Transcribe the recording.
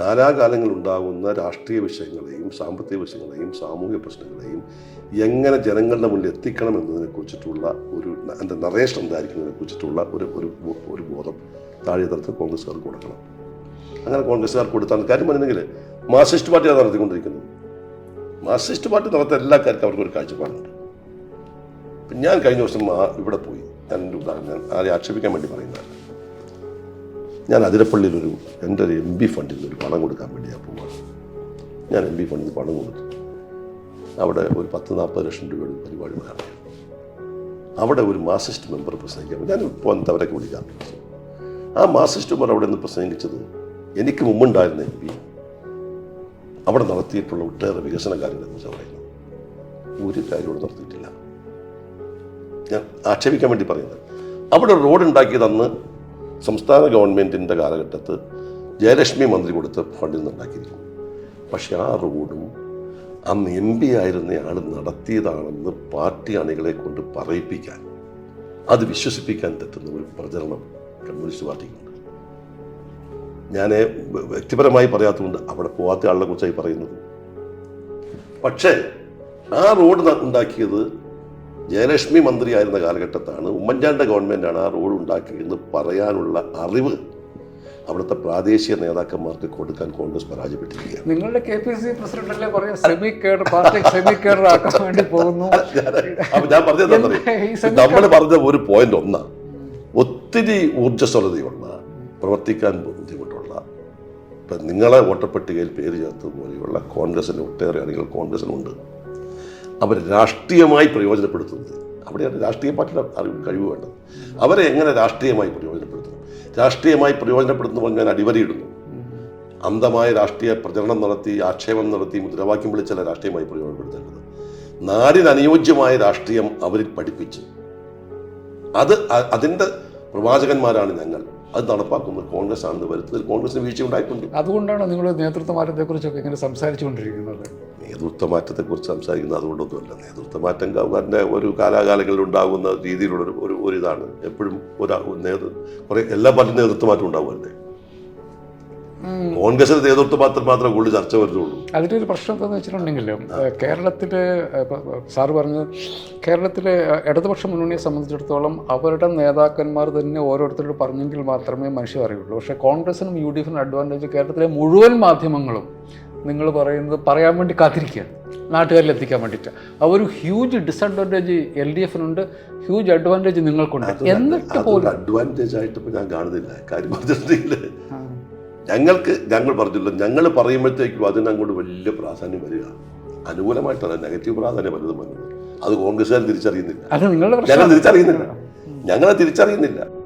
കാലാകാലങ്ങളിൽ ഉണ്ടാകുന്ന രാഷ്ട്രീയ വിഷയങ്ങളെയും സാമ്പത്തിക വിഷയങ്ങളെയും സാമൂഹിക പ്രശ്നങ്ങളെയും എങ്ങനെ ജനങ്ങളുടെ മുന്നിൽ എത്തിക്കണം എന്നതിനെ കുറിച്ചിട്ടുള്ള ഒരു എന്റെ നറേഷൻ എന്തായിരിക്കുന്നതിനെ കുറിച്ചിട്ടുള്ള ഒരു ഒരു ബോധം താഴെ കോൺഗ്രസ്സുകാർക്ക് കൊടുക്കണം. അങ്ങനെ കോൺഗ്രസ്സുകാർക്ക് കൊടുത്താൽ കാര്യം പറഞ്ഞെങ്കിൽ മാർസിസ്റ്റ് പാർട്ടിയാണ് നടത്തിക്കൊണ്ടിരിക്കുന്നത് മാർസിസ്റ്റ് പാർട്ടി നടത്തുന്ന എല്ലാ കാര്യത്തിലും അവർക്ക് ഒരു കാഴ്ചപ്പാടുണ്ട്. ഞാൻ കഴിഞ്ഞ ദിവസം ഇവിടെ പോയി. ഞാൻ ഉദാഹരണം ആരെ ആക്ഷേപിക്കാൻ വേണ്ടി പറയുന്നതല്ല ഞാൻ അതിരപ്പള്ളിയിലൊരു എന്റെ ഒരു എം ബി ഫണ്ടിൽ നിന്ന് ഒരു പണം കൊടുക്കാൻ വേണ്ടി ഞാൻ പോവാണ് ഞാൻ എം ബി ഫണ്ടിൽ പണം കൊടുത്തു. അവിടെ ഒരു പത്ത് നാൽപ്പത് ലക്ഷം രൂപയുടെ പരിപാടി നടത്തി അവിടെ ഒരു മാസിസ്റ്റ് മെമ്പർ പ്രസംഗിക്കാൻ ഞാൻ ഇപ്പോൾ അവരൊക്കെ വിളിക്കാറുണ്ട് ആ മാസിസ്റ്റ് മെമ്പർ അവിടെ നിന്ന് പ്രസംഗിച്ചത് എനിക്ക് മുമ്പുണ്ടായിരുന്ന എം പി അവിടെ നടത്തിയിട്ടുള്ള ഒട്ടേറെ വികസന കാര്യങ്ങളെക്കുറിച്ച് പറയുന്നു ഒരു കാര്യം ഇവിടെ നടത്തിയിട്ടില്ല ഞാൻ ആക്ഷേപിക്കാൻ വേണ്ടി പറയുന്നത്. അവിടെ റോഡ് ഉണ്ടാക്കിയത് അന്ന് സംസ്ഥാന ഗവൺമെന്റിന്റെ കാലഘട്ടത്ത് ജയലക്ഷ്മി മന്ത്രി കൊടുത്ത ഫണ്ടിൽ നിന്നുണ്ടാക്കിയിരിക്കുന്നു പക്ഷെ ആ റോഡും അന്ന് എം പി ആയിരുന്നയാൾ നടത്തിയതാണെന്ന് പാർട്ടി അണികളെ കൊണ്ട് പറയിപ്പിക്കാൻ അത് വിശ്വസിപ്പിക്കാൻ തെറ്റുന്ന ഒരു പ്രചരണം കമ്മ്യൂണിസ്റ്റ് പാർട്ടിക്കുണ്ട്. ഞാൻ വ്യക്തിപരമായി പറയാത്തതുകൊണ്ട് അവിടെ പോകാത്ത ആളിനെ കുറിച്ചായി പറയുന്നത്. പക്ഷേ ആ റോഡ് ഉണ്ടാക്കിയത് ജയലക്ഷ്മി മന്ത്രിയായിരുന്ന കാലഘട്ടത്താണ് ഉമ്മൻചാണ്ട ഗവൺമെന്റാണ് ആ റോഡ് ഉണ്ടാക്കിയതെന്ന് പറയാനുള്ള അറിവ് അവിടുത്തെ പ്രാദേശിക നേതാക്കന്മാർക്ക് കൊടുക്കാൻ കോൺഗ്രസ് പരാജയപ്പെട്ടിരിക്കുകയാണ്. നിങ്ങളുടെ K P C president semi cadre party semi cadre ആക്കാൻ വേണ്ടി പോകുന്നു. ഞാൻ പറഞ്ഞത് നമ്മൾ പറഞ്ഞ ഒരു പോയിന്റ് ഒന്ന്. ഒത്തിരി ഊർജസ്വലതയുള്ള പ്രവർത്തിക്കാൻ ബുദ്ധിമുട്ടുള്ള ഇപ്പം നിങ്ങളെ വോട്ടപ്പട്ടികയിൽ പേര് ചേർത്തതുപോലെയുള്ള കോൺഗ്രസിന് ഒട്ടേറെ അണികൾ കോൺഗ്രസിനുണ്ട് അവർ രാഷ്ട്രീയമായി പ്രയോജനപ്പെടുത്തുന്നത്. അവിടെയാണ് രാഷ്ട്രീയ പാർട്ടിയുടെ അറിവ് കഴിവ് വേണ്ടത്. അവരെ എങ്ങനെ രാഷ്ട്രീയമായി പ്രയോജനപ്പെടുത്തുന്നു രാഷ്ട്രീയമായി പ്രയോജനപ്പെടുത്തുമ്പോൾ ഞാൻ അടിവരയിടുന്നു. അന്ധമായ രാഷ്ട്രീയ പ്രചരണം നടത്തി ആക്ഷേപം നടത്തി മുദ്രാവാക്യം വിളിച്ചല്ല രാഷ്ട്രീയമായി പ്രയോജനപ്പെടുത്തേണ്ടത്. നാടിന് അനുയോജ്യമായ രാഷ്ട്രീയം അവരിൽ പഠിപ്പിച്ച്. അത് അതിന്റെ പ്രവാചകന്മാരാണ് ഞങ്ങൾ. അത് നടപ്പാക്കുന്നത് കോൺഗ്രസ് ആണെന്ന് വരുത്തുന്നത് കോൺഗ്രസിന് വീഴ്ച ഉണ്ടായിട്ടുണ്ട് അതുകൊണ്ടാണ് നിങ്ങൾ നേതൃത്വ മാറ്റത്തെക്കുറിച്ചൊക്കെ ഇങ്ങനെ സംസാരിച്ചുകൊണ്ടിരിക്കുന്നത്? നേതൃത്വ മാറ്റത്തെക്കുറിച്ച് സംസാരിക്കുന്നത് അതുകൊണ്ടൊന്നുമല്ല. നേതൃത്വ മാറ്റം ഗവൺമെന്റ് ഒരു കാലാകാലങ്ങളിൽ ഉണ്ടാകുന്ന രീതിയിലുള്ള ഒരു ഒരു ഇതാണ്. എപ്പോഴും ഒരു കുറേ എല്ലാ പാർട്ടി നേതൃത്വ മാറ്റം ഉണ്ടാവുമല്ലേ? കോൺഗ്രസിന് നേതൃത്വ മാത്രം മാത്രമേ കൂടുതൽ ചർച്ച വരുന്നുള്ളൂ അതിന്റെ ഒരു പ്രശ്നം എന്താണെന്ന് വെച്ചിട്ടുണ്ടെങ്കിൽ കേരളത്തിലെ സാർ പറഞ്ഞു കേരളത്തിലെ ഇടതുപക്ഷ മുന്നണിയെ സംബന്ധിച്ചിടത്തോളം അവരുടെ നേതാക്കന്മാർ തന്നെ ഓരോരുത്തരോട് പറഞ്ഞെങ്കിൽ മാത്രമേ മനുഷ്യർ അറിയുള്ളൂ. പക്ഷേ കോൺഗ്രസിനും യു ഡി എഫിനും അഡ്വാന്റേജ് കേരളത്തിലെ മുഴുവൻ മാധ്യമങ്ങളും നിങ്ങൾ പറയുന്നത് പറയാൻ വേണ്ടി കാത്തിരിക്കുകയാണ് നാട്ടുകാരിൽ എത്തിക്കാൻ വേണ്ടിയിട്ട്. ആ ഒരു ഹ്യൂജ് ഡിസഡ്വാന്റേജ് എൽ ഡി എഫിനുണ്ട് ഹ്യൂജ് അഡ്വാന്റേജ് നിങ്ങൾക്കുണ്ട്. എന്നിട്ട് പോലും അഡ്വാന്റേജ് ആയിട്ട് ഞാൻ കാണുന്നില്ല. കാര്യം പറഞ്ഞിട്ടുണ്ടെങ്കിൽ ഞങ്ങൾക്ക് ഞങ്ങൾ പറഞ്ഞില്ല ഞങ്ങൾ പറയുമ്പോഴത്തേക്കും അതിനങ്ങോട്ട് വലിയ പ്രാധാന്യം വരിക. അനുകൂലമായിട്ടല്ല നെഗറ്റീവ് പ്രാധാന്യം വലുതും വന്നത്. അത് കോൺഗ്രസ്സുകാർ തിരിച്ചറിയുന്നില്ല. ഞങ്ങൾ തിരിച്ചറിയുന്നില്ല. ഞങ്ങളെ തിരിച്ചറിയുന്നില്ല.